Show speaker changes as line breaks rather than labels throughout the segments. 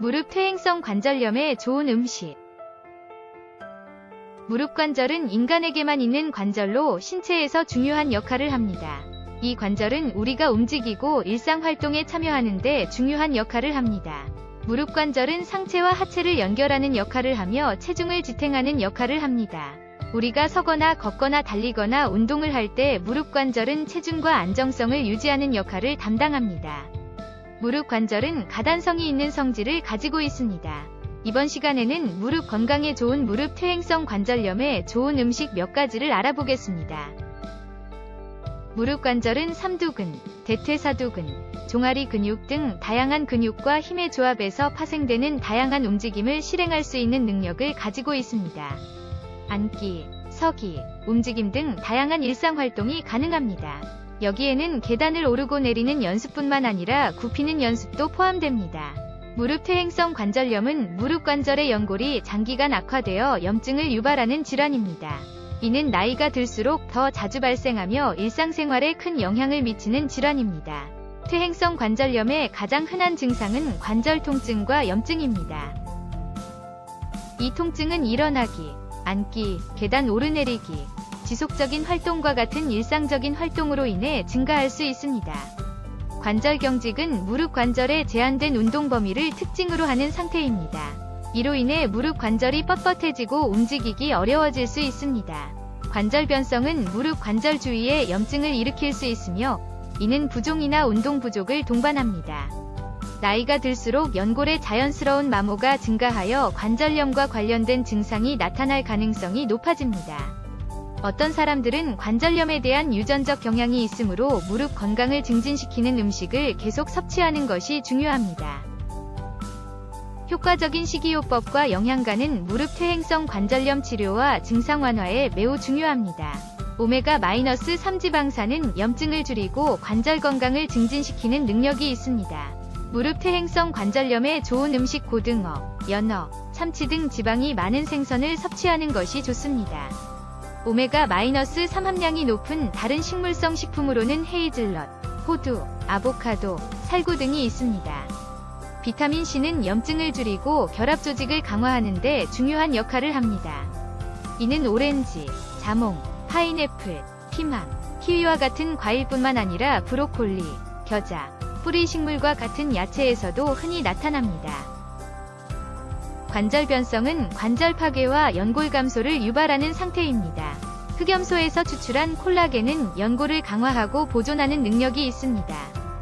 무릎 퇴행성 관절염에 좋은 음식. 무릎 관절은 인간에게만 있는 관절로 신체에서 중요한 역할을 합니다. 이 관절은 우리가 움직이고 일상 활동에 참여하는데 중요한 역할을 합니다. 무릎 관절은 상체와 하체를 연결하는 역할을 하며 체중을 지탱하는 역할을 합니다. 우리가 서거나 걷거나 달리거나 운동을 할 때 무릎 관절은 체중과 안정성을 유지하는 역할을 담당합니다. 무릎 관절은 가단성이 있는 성질을 가지고 있습니다. 이번 시간에는 무릎 건강에 좋은 무릎 퇴행성 관절염에 좋은 음식 몇 가지를 알아보겠습니다. 무릎 관절은 삼두근, 대퇴사두근, 종아리 근육 등 다양한 근육과 힘의 조합에서 파생되는 다양한 움직임을 실행할 수 있는 능력을 가지고 있습니다. 앉기, 서기, 움직임 등 다양한 일상 활동이 가능합니다. 여기에는 계단을 오르고 내리는 연습뿐만 아니라 굽히는 연습도 포함됩니다. 무릎 퇴행성 관절염은 무릎 관절의 연골이 장기간 악화되어 염증을 유발하는 질환입니다. 이는 나이가 들수록 더 자주 발생하며 일상생활에 큰 영향을 미치는 질환입니다. 퇴행성 관절염의 가장 흔한 증상은 관절 통증과 염증입니다. 이 통증은 일어나기, 앉기, 계단 오르내리기, 지속적인 활동과 같은 일상적인 활동으로 인해 증가할 수 있습니다. 관절 경직은 무릎 관절의 제한된 운동 범위를 특징으로 하는 상태입니다. 이로 인해 무릎 관절이 뻣뻣해지고 움직이기 어려워질 수 있습니다. 관절 변성은 무릎 관절 주위에 염증을 일으킬 수 있으며 이는 부종이나 운동 부족을 동반합니다. 나이가 들수록 연골의 자연스러운 마모가 증가하여 관절염과 관련된 증상이 나타날 가능성이 높아집니다. 어떤 사람들은 관절염에 대한 유전적 경향이 있으므로 무릎 건강을 증진시키는 음식을 계속 섭취하는 것이 중요합니다. 효과적인 식이요법과 영양가는 무릎 퇴행성 관절염 치료와 증상 완화에 매우 중요합니다. 오메가-3 지방산은 염증을 줄이고 관절 건강을 증진시키는 능력이 있습니다. 무릎 퇴행성 관절염에 좋은 음식 고등어, 연어, 참치 등 지방이 많은 생선을 섭취하는 것이 좋습니다. 오메가-3 함량이 높은 다른 식물성 식품으로는 헤이즐넛, 호두, 아보카도, 살구 등이 있습니다. 비타민 C는 염증을 줄이고 결합 조직을 강화하는 데 중요한 역할을 합니다. 이는 오렌지, 자몽, 파인애플, 피망, 키위와 같은 과일뿐만 아니라 브로콜리, 겨자, 뿌리 식물과 같은 야채에서도 흔히 나타납니다. 관절 변성은 관절 파괴와 연골 감소를 유발하는 상태입니다. 흑염소에서 추출한 콜라겐은 연골을 강화하고 보존하는 능력이 있습니다.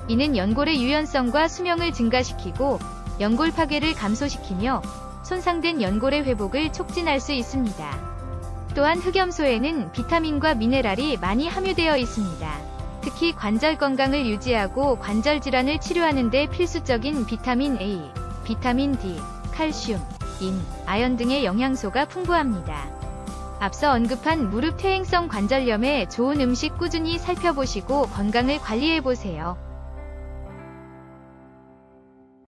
이는 연골의 유연성과 수명을 증가시키고 연골 파괴를 감소시키며 손상된 연골의 회복을 촉진할 수 있습니다. 또한 흑염소에는 비타민과 미네랄이 많이 함유되어 있습니다. 특히 관절 건강을 유지하고 관절 질환을 치료하는 데 필수적인 비타민 A, 비타민 D, 칼슘, 인, 아연 등의 영양소가 풍부합니다. 앞서 언급한 무릎 퇴행성 관절염에 좋은 음식 꾸준히 살펴보시고 건강을 관리해보세요.